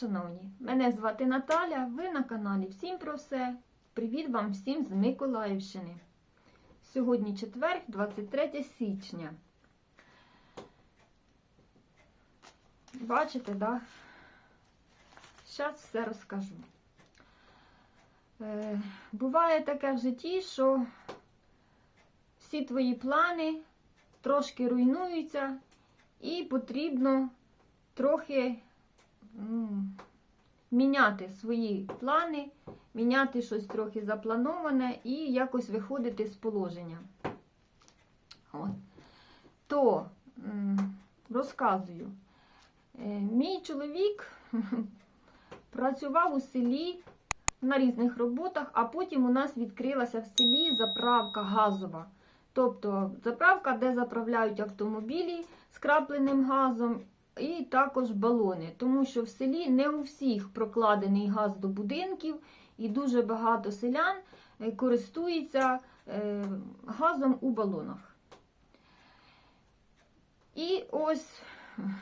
шановні! Мене звати Наталя, ви на каналі Всім про все. Привіт вам всім з Миколаївщини. Сьогодні четвер, 23 січня. Бачите, да? Зараз все розкажу. Е, буває таке в житті, що всі твої плани трошки руйнуються, і потрібно трохи міняти свої плани, міняти щось трохи заплановане і якось виходити з положення. От. То розказую. Е, Мій чоловік працював у селі на різних роботах, а потім у нас відкрилася в селі заправка газова. Тобто заправка, де заправляють автомобілі з крапленим газом, і також балони. Тому що в селі не у всіх прокладений газ до будинків, і дуже багато селян е, користуються е, газом у балонах. І ось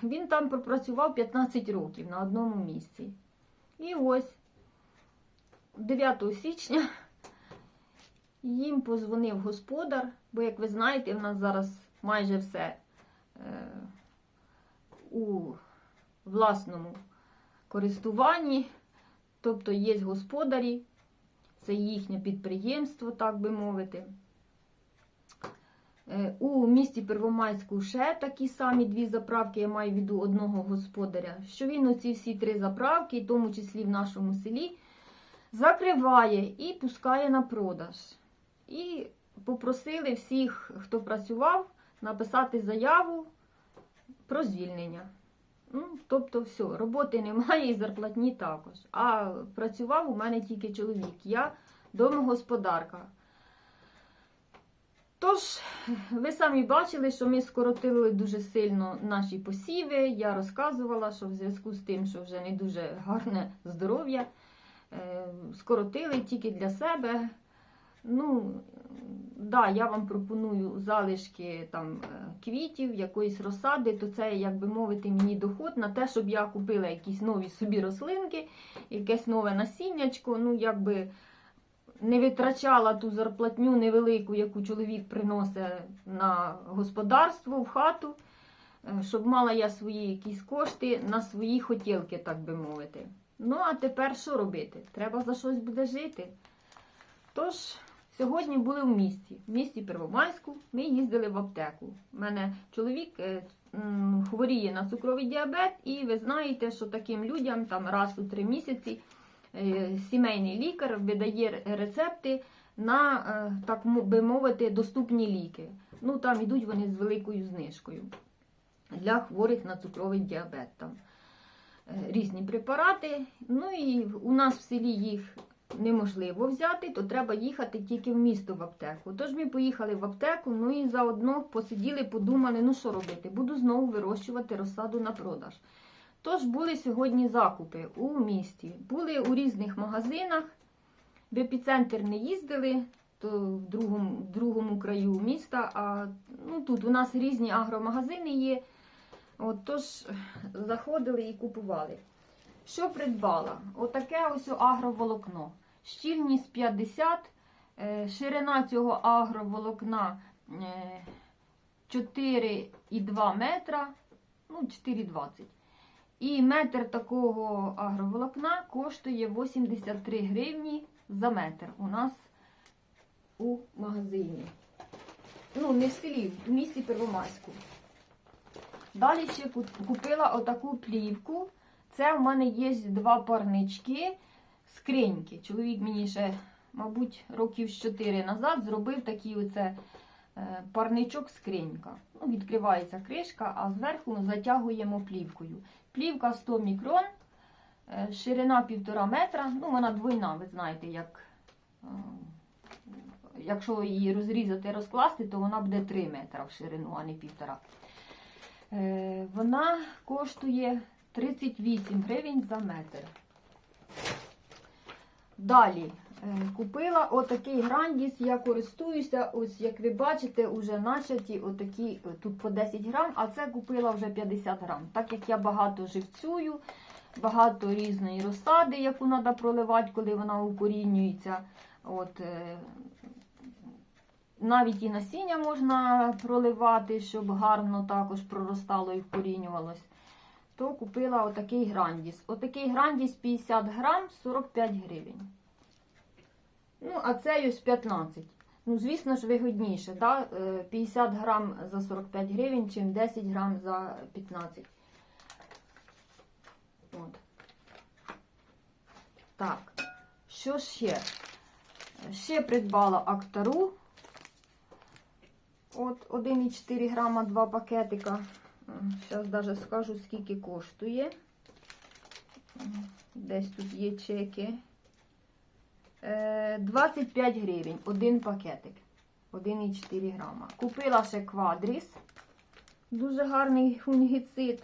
він там пропрацював 15 років на одному місці. І ось 9 січня їм позвонив господар, бо, як ви знаєте, в нас зараз майже все е, у власному користуванні, тобто є господарі, це їхнє підприємство, так би мовити. Е, У місті Первомайську ще такі самі дві заправки, я маю в виду одного господаря, що він оці всі три заправки, в тому числі в нашому селі, закриває і пускає на продаж. І попросили всіх, хто працював, написати заяву про звільнення. Ну, тобто, все, роботи немає і зарплатні також. А працював у мене тільки чоловік. Я домогосподарка. Тож, ви самі бачили, що ми скоротили дуже сильно наші посіви. Я розказувала, що в зв'язку з тим, що вже не дуже гарне здоров'я, е, скоротили тільки для себе. Ну, да, я вам пропоную залишки там е, квітів, якоїсь розсади, то це, як би мовити, мені доход на те, щоб я купила якісь нові собі рослинки, якесь нове насіннячко, ну, якби не витрачала ту зарплатню невелику, яку чоловік приносить на господарство, в хату, е, щоб мала я свої якісь кошти на свої хотілки, так би мовити. Ну, а тепер що робити? Треба за щось буде жити. Тож, сьогодні були в місті, в місті Первомайську. Ми їздили в аптеку. У мене чоловік е, хворіє на цукровий діабет, і ви знаєте, що таким людям там раз у три місяці е, сімейний лікар видає рецепти на, е, так би мовити, доступні ліки. Ну, там ідуть вони з великою знижкою для хворих на цукровий діабет. Там різні препарати. Ну і у нас в селі їх неможливо взяти, то треба їхати тільки в місто в аптеку. Тож ми поїхали в аптеку, ну і заодно посиділи, подумали, ну що робити, буду знову вирощувати розсаду на продаж. Тож були сьогодні закупи у місті, були у різних магазинах, в епіцентр не їздили, то в другому, в другому краю міста. А ну, тут у нас різні агромагазини є. От, тож заходили і купували. Що придбала? Отаке ось агроволокно. Щільність 50, е, ширина цього агроволокна е, 4,2 метра, ну 4,20. І метр такого агроволокна коштує 83 гривні за метр у нас у магазині. Ну, не в селі, в місті Первомайську. Далі ще купила отаку плівку. Це в мене є два парнички, скриньки. Чоловік мені ще, мабуть, років 4 назад зробив такий оце е, парничок скринька. Ну, відкривається кришка, а зверху затягуємо плівкою. Плівка 100 мікрон, е, ширина 1,5 метра. Ну, вона двойна, ви знаєте, як. е, Якщо її розрізати, розкласти, то вона буде 3 метра в ширину, а не 1,5. Е, Вона коштує 38 гривень за метр. Далі е, купила отакий грандіс, я користуюся, ось як ви бачите, вже начаті отакі, е, тут по 10 грам, а це купила вже 50 грам. Так як я багато живцюю, багато різної розсади, яку треба проливати, коли вона укорінюється. От, е, навіть і насіння можна проливати, щоб гарно також проростало і вкорінювалось. То купила отакий грандіс. Отакий грандіс 50 грам 45 гривень. Ну, а цей ось 15. Ну, звісно ж, вигідніше, да? Е, 50 грам за 45 гривень, чим 10 грам за 15. От. Так, що ще? Ще придбала актару. От 1,4 грама 2 пакетика. Зараз навіть скажу, скільки коштує. Десь тут є чеки. Е, 25 гривень, один пакетик. 1,4 грама. Купила ще квадріс. Дуже гарний фунгіцид.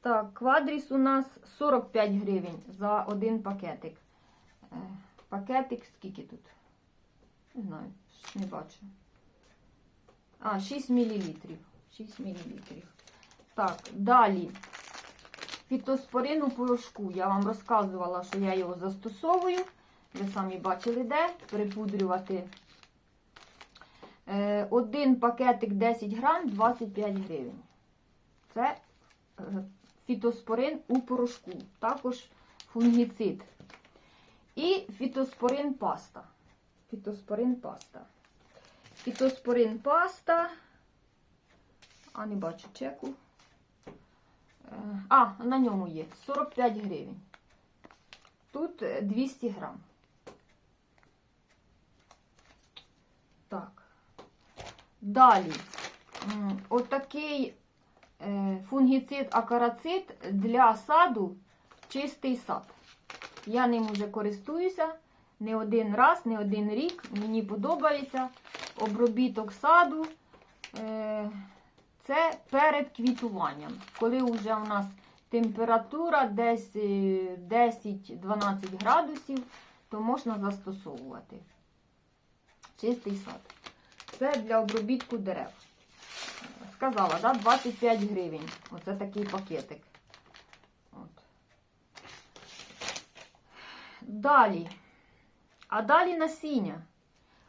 Так, квадріс у нас 45 гривень за один пакетик. Е, Пакетик скільки тут? Не знаю, не бачу. А, 6 мл. 6 мл. Так, далі. Фітоспорин у порошку. Я вам розказувала, що я його застосовую. Ви самі бачили, де припудрювати. Е, Один пакетик 10 грам 25 гривень. Це е, фітоспорин у порошку. Також фунгіцид. І фітоспорин паста. Фітоспорин паста. Фітоспорин паста. А, не бачу чеку. Е, А, на ньому є 45 гривень. Тут е, 200 грам. Так. Далі. Отакий е, фунгіцид акарацит для саду чистий сад. Я ним уже користуюся не один раз, не один рік. Мені подобається обробіток саду. Е, Це перед квітуванням. Коли вже у нас температура десь е, 10-12 градусів, то можна застосовувати. Чистий сад. Це для обробітку дерев. Сказала, да, 25 гривень. Оце такий пакетик. От. Далі. А далі насіння.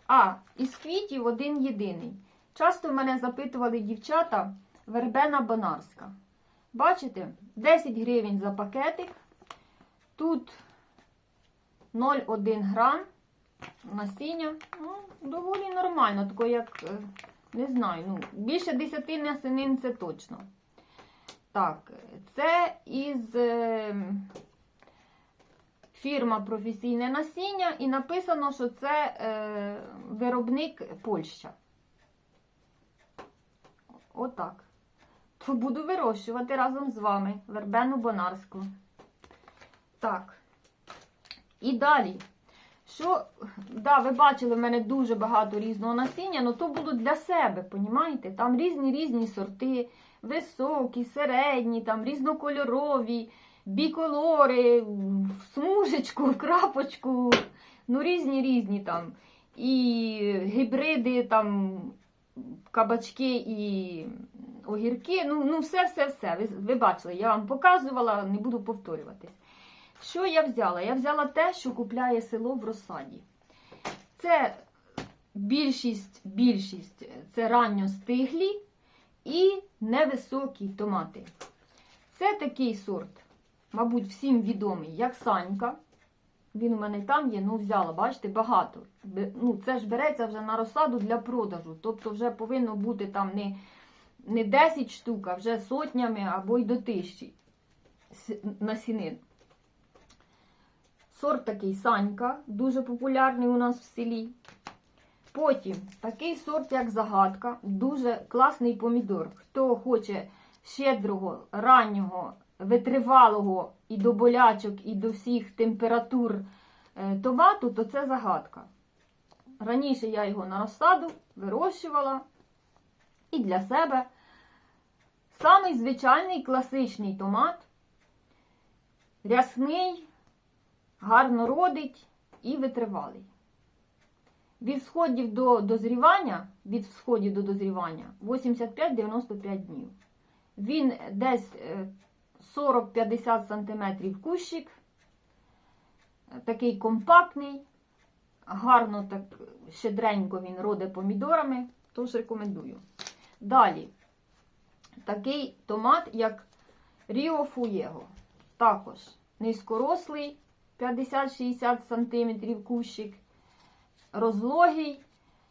А, із квітів один єдиний. Часто мене запитували дівчата вербена бонарська. Бачите, 10 гривень за пакетик. Тут 0,1 грам насіння. Ну, доволі нормально, таке як, е, не знаю, ну, більше 10 насінин це точно. Так, це із е, фірма професійне насіння, і написано, що це е, виробник Польща. Отак. То буду вирощувати разом з вами вербену бонарську. Так. І далі. Що, да, ви бачили, в мене дуже багато різного насіння, але то було для себе, понімаєте? Там різні різні сорти, високі, середні, там різнокольорові, біколори, в смужечку, в крапочку, ну різні різні там. І гібриди, там, кабачки і огірки. Ну, ну все-все-все. Ви, ви бачили, я вам показувала, не буду повторюватись. Що я взяла? Я взяла те, що купляє село в розсаді. Це більшість, більшість це ранньостиглі і невисокі томати. Це такий сорт, мабуть, всім відомий, як Санька. Він у мене там є, ну взяла, бачите, багато. Ну, це ж береться вже на розсаду для продажу. Тобто вже повинно бути там не, не 10 штук, а вже сотнями або й до тисячі насінин. Сорт такий Санька, дуже популярний у нас в селі. Потім такий сорт, як загадка, дуже класний помідор. Хто хоче щедрого, раннього, витривалого і до болячок, і до всіх температур е, томату, то це загадка. Раніше я його на розсаду вирощувала і для себе. Самий звичайний класичний томат, рясний, гарно родить і витривалий. Від сходів до дозрівання, від сходів до дозрівання 85-95 днів. Він десь е, 40-50 см кущик. Такий компактний, гарно так щедренько він роде помідорами, тож рекомендую. Далі, такий томат, як Ріо Фуєго. Також низькорослий, 50-60 см кущик, розлогий,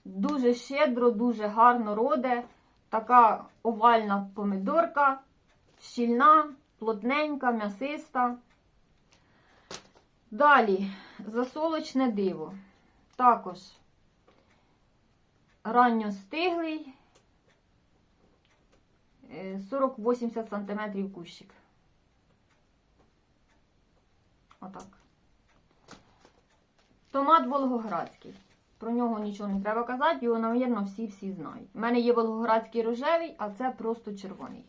дуже щедро, дуже гарно роде. Така овальна помидорка, щільна, плотненька, м'ясиста. Далі засолочне диво. Також ранньостиглий, е, 40-80 см кущик. Отак. Томат Волгоградський. Про нього нічого не треба казати, його, навірно, всі-всі знають. У мене є Волгоградський рожевий, а це просто червоний.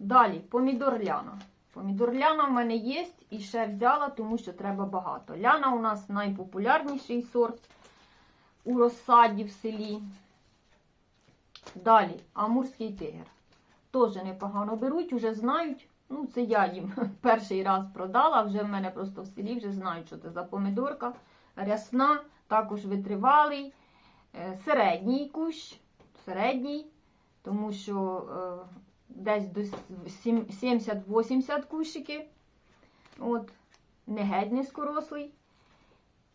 Далі, помідор ляна. Помідор ляна в мене є і ще взяла, тому що треба багато. Ляна у нас найпопулярніший сорт у розсаді в селі. Далі, амурський тигр. Теж непогано беруть, вже знають. Ну, це я їм перший раз продала, вже в мене просто в селі вже знають, що це за помидорка. Рясна, також витривалий, е, середній кущ, середній, тому що е, десь до 70-80 кущики. От, не геть низькорослий.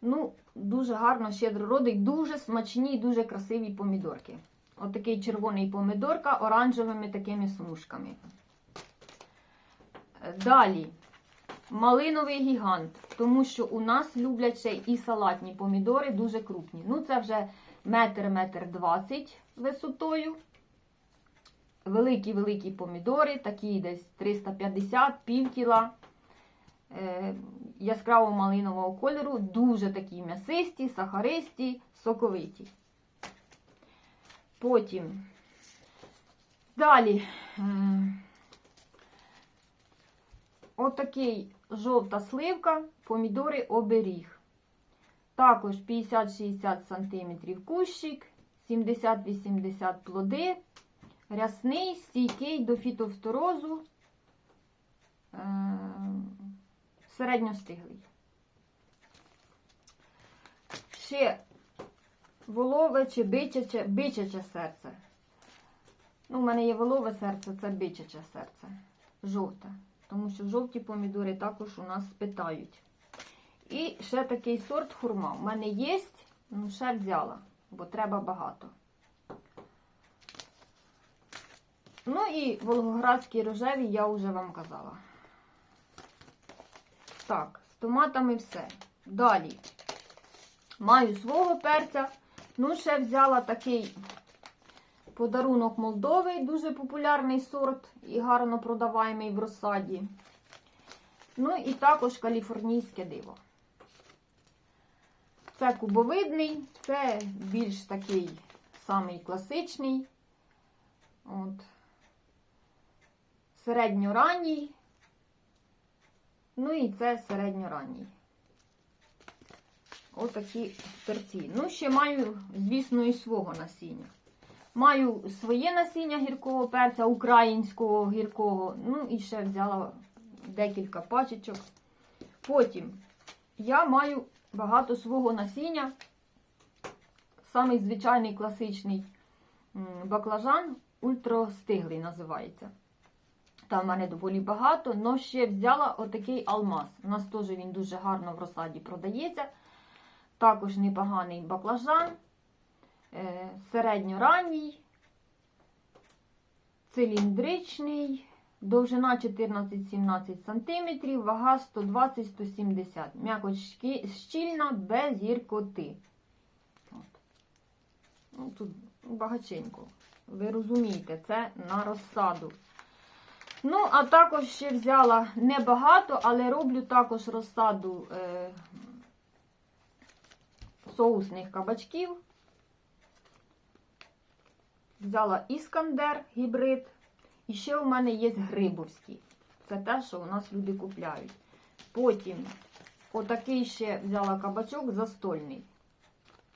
Ну, дуже гарно, щедро родить, дуже смачні і дуже красиві помідорки. От такий червоний помидорка оранжевими такими смужками. Далі. Малиновий гігант, тому що у нас люблять ще і салатні помідори, дуже крупні. Ну, це вже метр, метр двадцять висотою. Великі-великі помідори, такі десь 350, пів кіла. Е, яскраво малинового кольору, дуже такі м'ясисті, сахаристі, соковиті. Потім далі. Отакий жовта сливка, помідори оберіг. Також 50-60 см кущик, 70-80 плоди, рясний, стійкий до фітофторозу, е, середньостиглий. Ще волове чи бичаче, бичаче серце. Ну, у мене є волове серце, це бичаче серце. Жовте. Тому що жовті помідори також у нас питають. І ще такий сорт хурма. У мене є, ну ще взяла, бо треба багато. Ну і волгоградські рожеві я вже вам казала. Так, з томатами все. Далі. Маю свого перця. Ну, ще взяла такий подарунок Молдови, дуже популярний сорт і гарно продаваємий в розсаді. Ну і також каліфорнійське диво. Це кубовидний, це більш такий самий класичний. От. Середньоранній. Ну і це середньоранній. Отакі терці. Ну, ще маю, звісно, і свого насіння. Маю своє насіння гіркого перця, українського гіркого. Ну і ще взяла декілька пачечок. Потім я маю багато свого насіння. Самий звичайний класичний баклажан ультрастиглий називається. Там в мене доволі багато, але ще взяла отакий алмаз. У нас теж він дуже гарно в розсаді продається. Також непоганий баклажан, е, середньоранній, циліндричний, довжина 14-17 см, вага 120-170 М'якоть щільна, без гіркоти. От. Ну, тут багаченько. Ви розумієте, це на розсаду. Ну, а також ще взяла небагато, але роблю також розсаду е, соусних кабачків. Взяла іскандер гібрид. І ще у мене є грибовський. Це те, що у нас люди купляють. Потім отакий ще взяла кабачок застольний,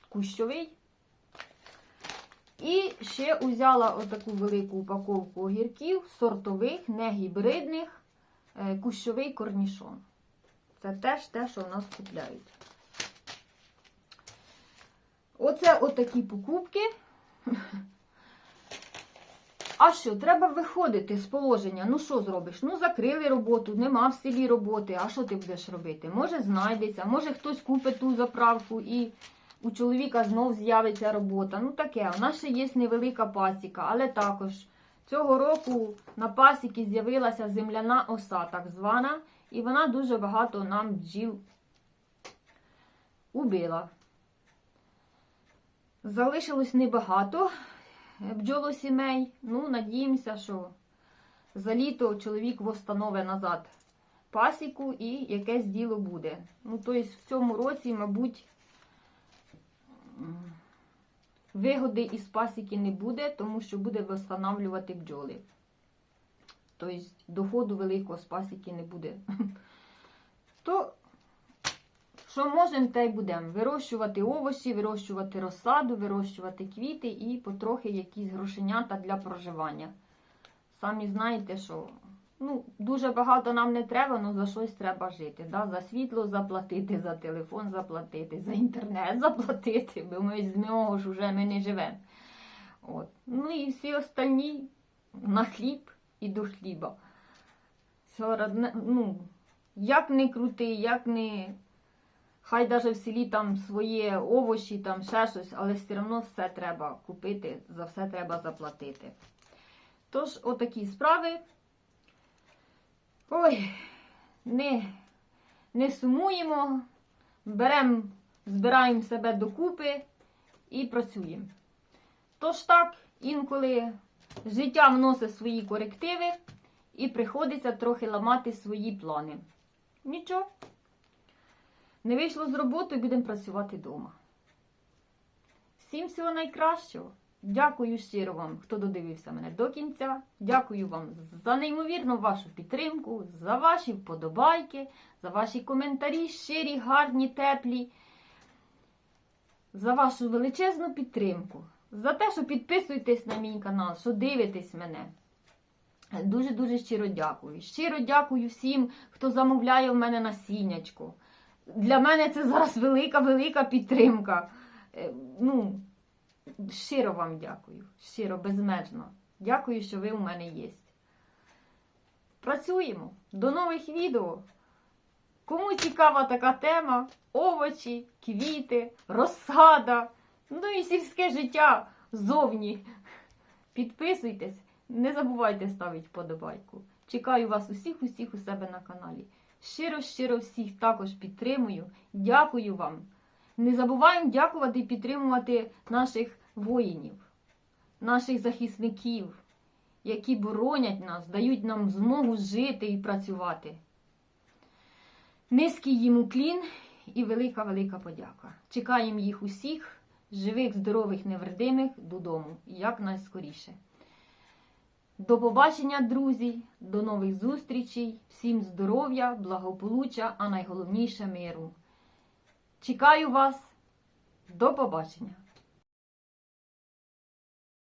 кущовий. І ще взяла отаку велику упаковку огірків, сортових, не гібридних. е, кущовий корнішон. Це теж те, що в нас купляють. Оце отакі покупки. А що, треба виходити з положення. Ну що зробиш? Ну, закрили роботу, нема в селі роботи. А що ти будеш робити? Може, знайдеться, може хтось купить ту заправку і у чоловіка знов з'явиться робота. Ну таке, у нас ще є невелика пасіка, але також цього року на пасіки з'явилася земляна оса, так звана, і вона дуже багато нам бджіл убила. Залишилось небагато бджолосімей. Ну, надіємося, що за літо чоловік восстановить назад пасіку і якесь діло буде. Ну, тобто в цьому році, мабуть, вигоди із пасіки не буде, тому що буде встановлювати бджоли. Тобто доходу великого з пасіки не буде. То що можемо, те й будемо. Вирощувати овочі, вирощувати розсаду, вирощувати квіти і потрохи якісь грошенята для проживання. Самі знаєте, що ну, дуже багато нам не треба, але за щось треба жити. Да? За світло заплатити, за телефон заплатити, за інтернет заплатити, бо ми з нього ж вже ми не живемо. Ну і всі остальні на хліб і до хліба. Родне- ну, як не крути, як не. Хай навіть в селі там своє овочі, там ще щось, але все одно все треба купити, за все треба заплатити. Тож, отакі справи. Ой, не, не сумуємо, беремо, збираємо себе докупи і працюємо. Тож так, інколи життя вносить свої корективи і приходиться трохи ламати свої плани. Нічого. Не вийшло з роботи, будемо працювати вдома. Всім всього найкращого. Дякую щиро вам, хто додивився мене до кінця. Дякую вам за неймовірну вашу підтримку, за ваші вподобайки, за ваші коментарі, щирі, гарні, теплі, за вашу величезну підтримку, за те, що підписуєтесь на мій канал, що дивитесь мене. Дуже-дуже щиро дякую. Щиро дякую всім, хто замовляє в мене насіннячко. Для мене це зараз велика-велика підтримка. Е, Ну, щиро вам дякую. Щиро, безмежно. Дякую, що ви у мене є. Працюємо. До нових відео. Кому цікава така тема, овочі, квіти, розсада, ну і сільське життя зовні. Підписуйтесь, не забувайте ставити вподобайку. Чекаю вас усіх, усіх у себе на каналі. Щиро-щиро всіх також підтримую. Дякую вам. Не забуваємо дякувати і підтримувати наших воїнів, наших захисників, які боронять нас, дають нам змогу жити і працювати. Низький їм уклін і велика-велика подяка. Чекаємо їх усіх, живих, здорових, невредимих, додому, як найскоріше. До побачення, друзі, до нових зустрічей, всім здоров'я, благополуччя, а найголовніше миру. Чекаю вас. До побачення!